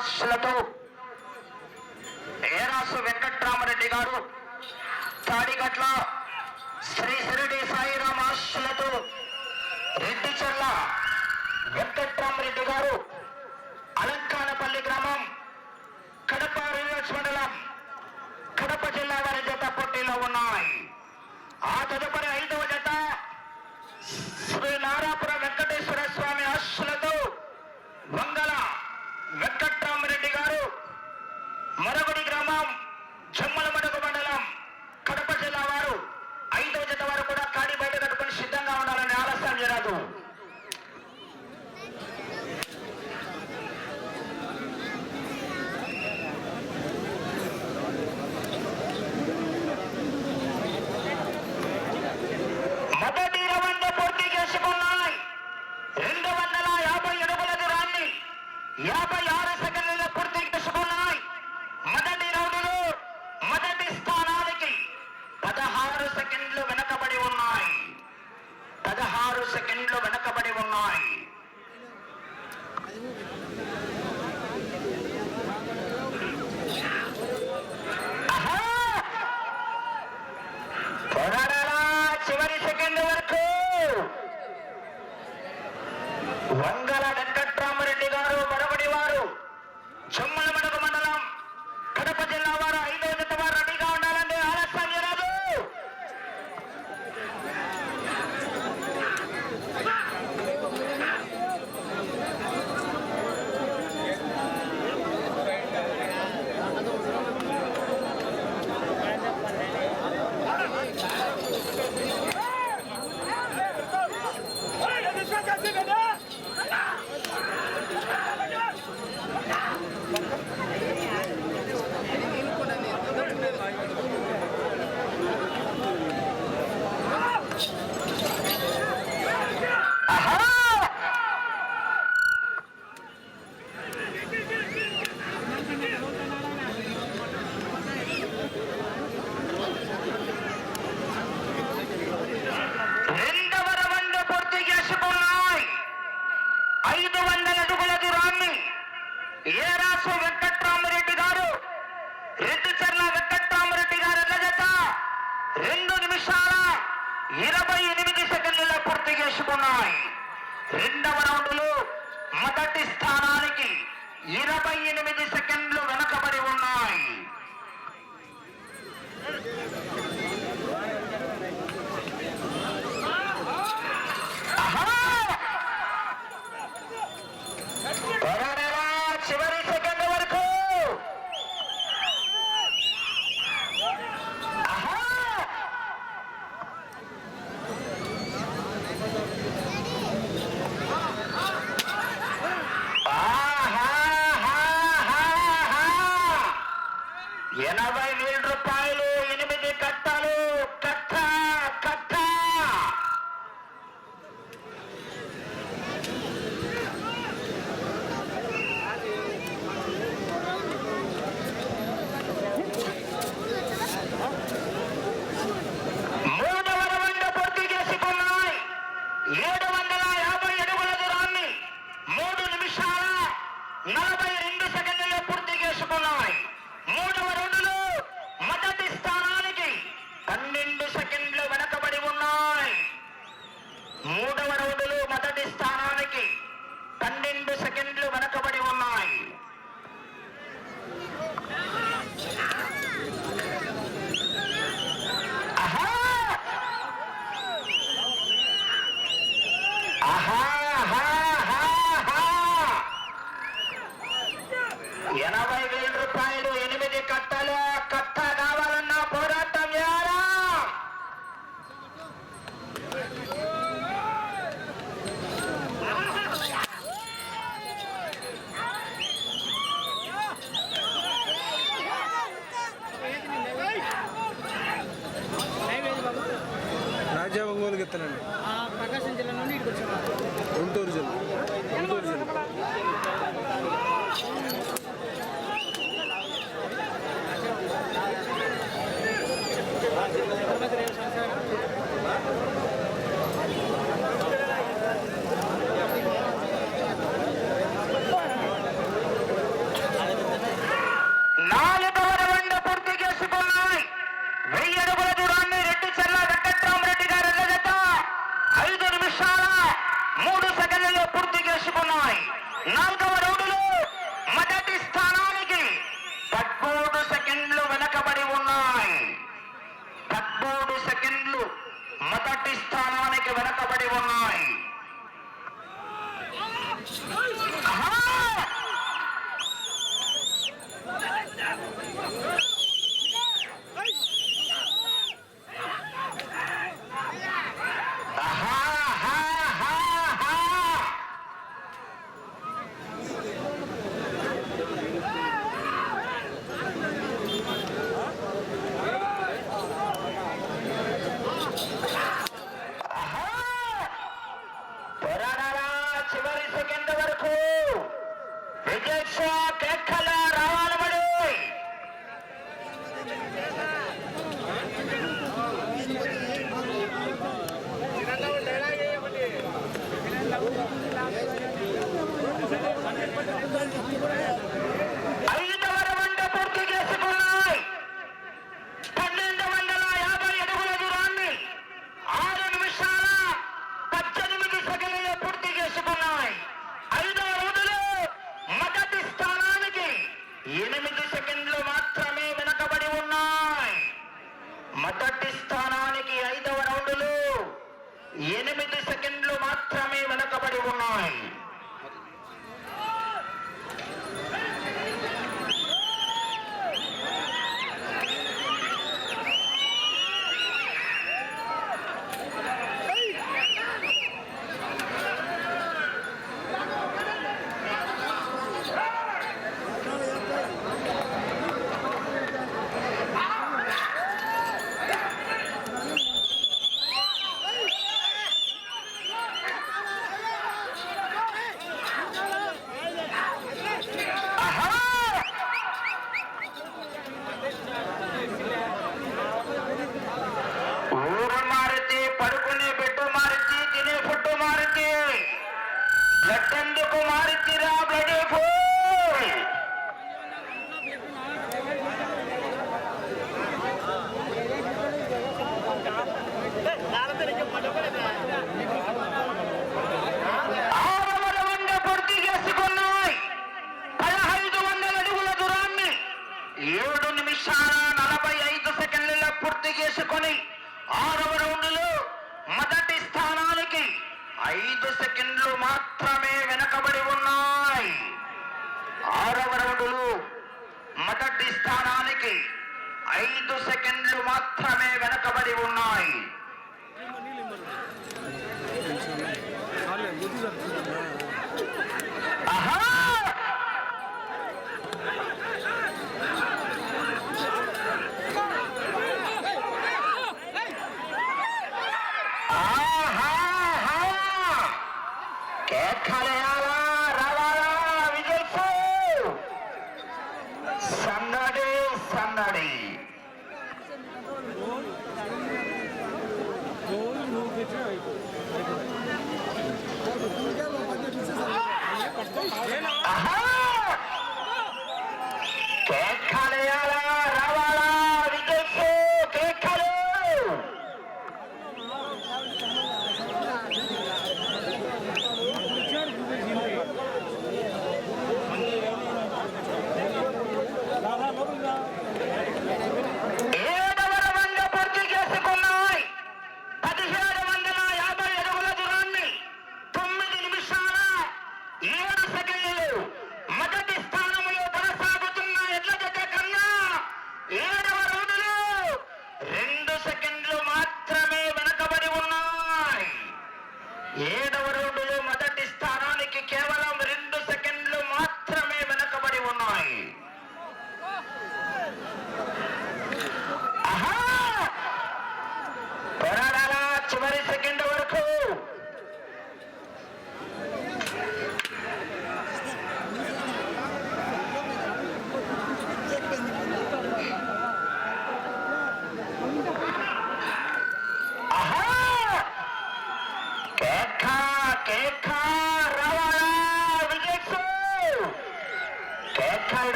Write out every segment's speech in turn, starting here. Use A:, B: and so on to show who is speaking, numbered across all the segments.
A: মাসলাতু సెకండ్లు వెనకబడి ఉన్నాయి మధ్య ఎసిపోనాయ్ ఐదు వందల అడుగుల దూరాన్ని ఏ ఏరాసు వెంకట్రామరెడ్డి గారు? రెండు చర్ల వెంకట్రామరెడ్డి గారు ఎల్లజత రెండు నిమిషాల ఇరవై ఎనిమిది సెకండ్లలో పూర్తి చేసుకున్నాయి. రెండవ రౌండ్లో మొదటి స్థానానికి ఇరవై ఎనిమిది సెకండ్లు వెనకబడి ఉన్నాయి. நலபயர் இந்து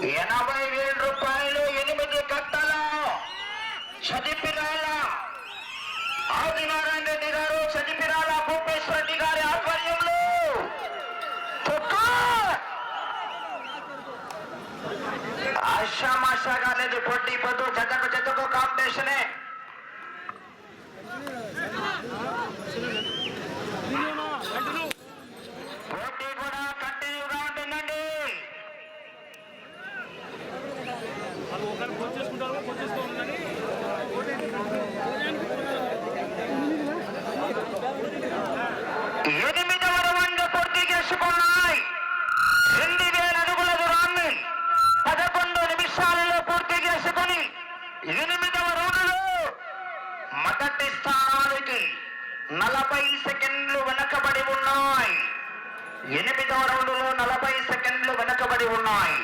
A: ఎనభై వేల రూపాయలు ఎనిమిది కట్టలు. చదిపిరాల ఆదినారాయణ రెడ్డి గారు చదిపిరాల భూపేశ్వర రెడ్డి గారి ఆధ్వర్యంలో? ఆషామాషా కాలేదు పొట్టి పొద్దు జతకు జతకు కాంపిటీషనే అందుకున్నాయి రెండు వేల అడుగుల దూరాన్ని పదకొండు నిమిషాలలో పూర్తి చేసుకుని ఎనిమిదవ రోజులో మొదటి స్థానానికి నలభై సెకండ్లు వెనకబడి ఉన్నాయి. ఎనిమిదవ రౌండ్లో నలభై సెకండ్లు వెనకబడి ఉన్నాయి.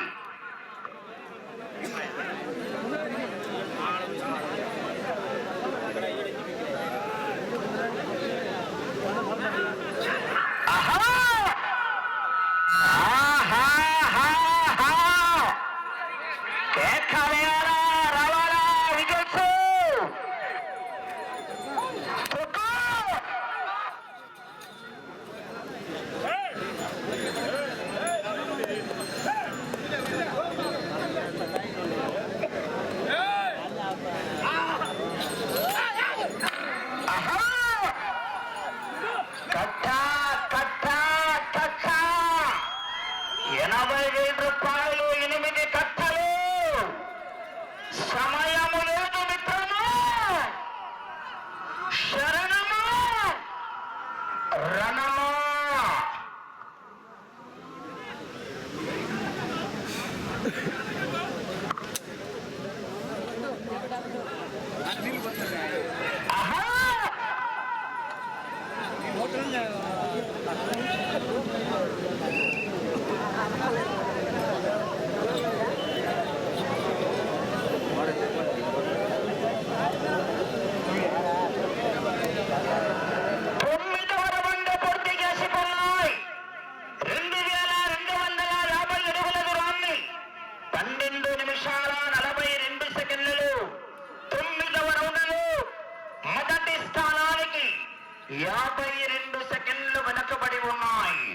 A: jacaré యాభై రెండు సెకండ్లు వెనకబడి ఉన్నాయి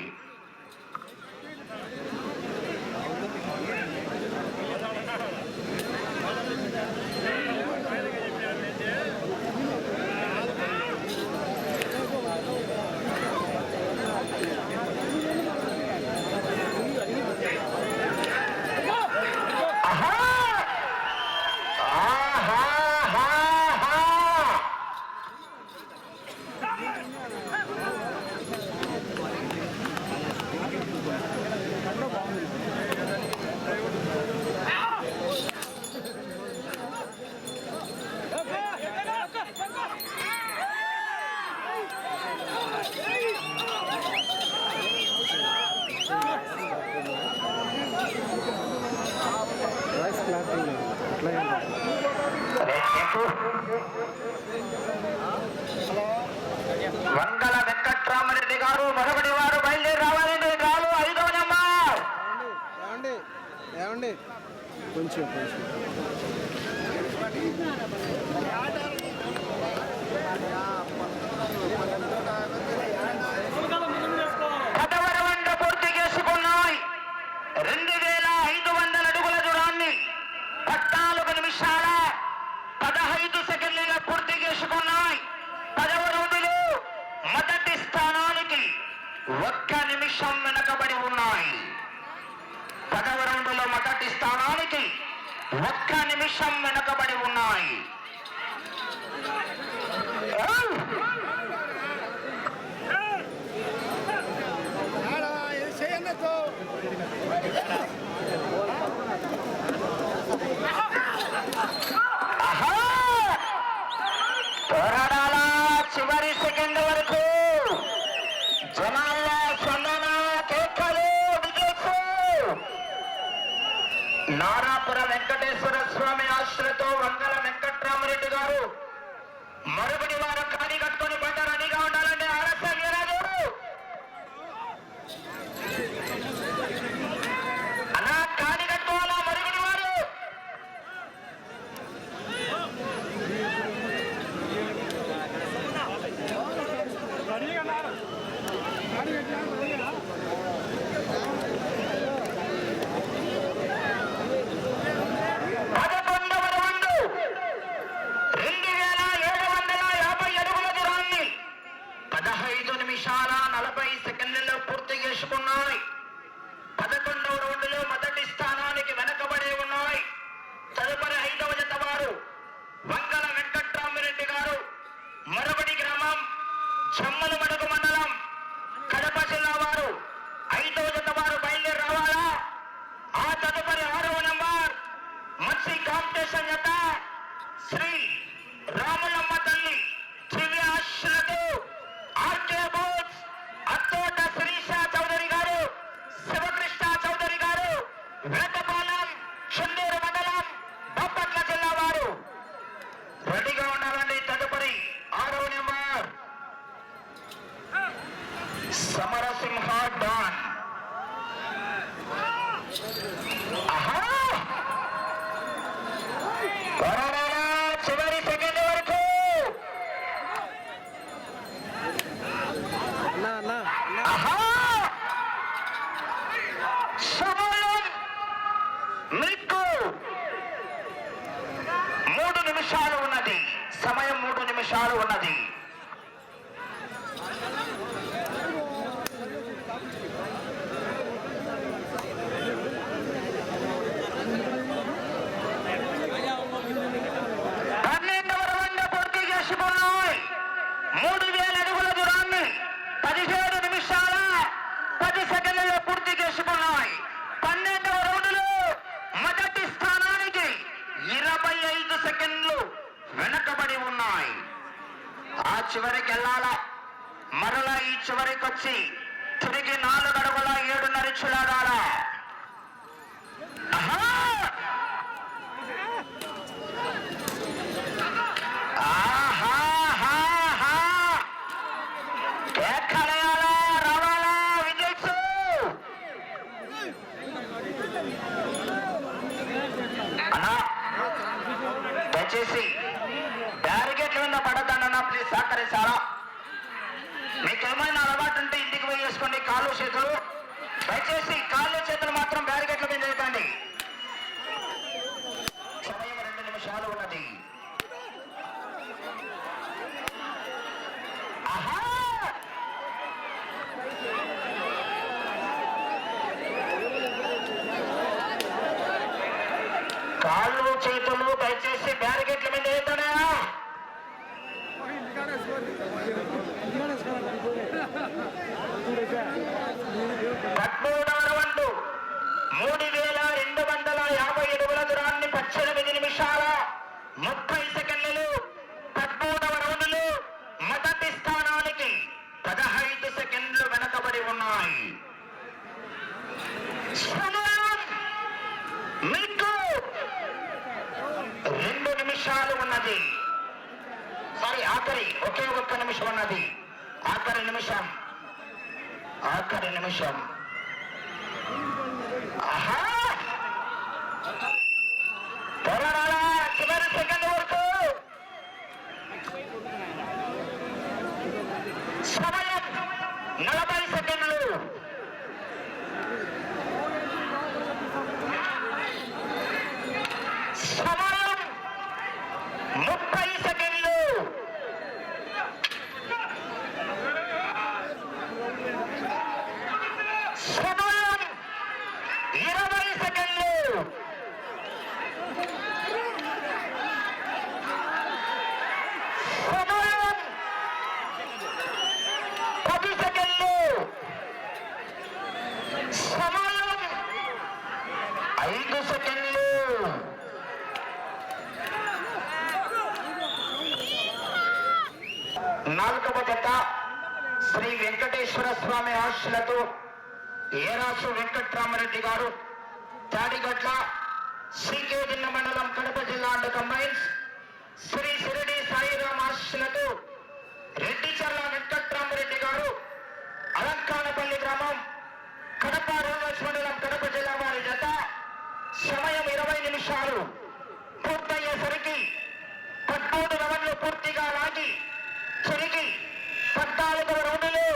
A: గారు మీకు మూడు నిమిషాలు ఉన్నది. సమయం మూడు నిమిషాలు ఉన్నది పన్నెండవ రౌండ్ పూర్తి చేసుకున్నాయి మూడు వేల అడుగుల దూరాన్ని పదిహేడు నిమిషాల పది సెకండ్లలో పూర్తి చేసుకున్నాయి పన్నెండవ రౌండ్లో మొదటి స్థానానికి ఇరవై ఐదు సెకండ్లు వెనకబడి ఉన్నాయి ఆ చివరికి వెళ్ళాలా మరలా ఈ చివరికి వచ్చి తిరిగి నాలుగు అడుగుల ఏడున్నర చులాడాలా ప్లీజ్ మీకు ఏమైనా అలవాటు ఉంటే ఇంటికి పోయి వేసుకోండి. కాళ్ళు చేతులు. దయచేసి కాళ్ళు చేతులు మాత్రం బ్యారిగేట్ల మీద వేయకండి సమయం రెండు నిమిషాలు ఉన్నది ఆహా! కాళ్ళు చేతులు దయచేసి బ్యారిగేట్ల మీద వేయతాడా పదమూడవ రౌండ్ మూడు వేల రెండు వందల యాభై అడుగుల దూరాన్ని పద్దెనిమిది నిమిషాల ముప్పై సెకండ్లు పదమూడవ రౌండ్లు మొదటి స్థానానికి పదహైదు సెకండ్లు వెనకబడి ఉన్నాయి సమయం మీకు రెండు నిమిషాలు ఉన్నది. సారీ ఆఖరి ఒకే ఒక్క నిమిషం ఉన్నది. ఆఖరి నిమిషం. ఆఖరి నిమిషం. ఆహా! పోరాడాలా చివరి సెకండ్ వరకు సమయం నలభై సెకండ్లు సమయం ముప్పై సెకండ్లు సమయం ఇరవై సెకండ్లు సమయం పది సెకండ్లు సమయం ఐదు సెకండ్లు నాలుగవ జత శ్రీ వెంకటేశ్వర స్వామి ఆశలతో ఏరాసు వెంకట్రామరెడ్డి గారు తాడిగట్ల శ్రీకేదిన్న మండలం కడప జిల్లా అండ్ కంబైన్స్ శ్రీ షిరిడి సాయిరాం ఆశలతో రెడ్డిచర్ల వెంకట్రామరెడ్డి గారు అలంకానపల్లి గ్రామం కడప రోడ్స్ మండలం కడప జిల్లా వారి జత సమయం ఇరవై నిమిషాలు పూర్తయ్యేసరికి పద్మూడు రౌండ్లు పూర్తిగా లాగి చెరిగి పద్నాలుగు రౌండ్లు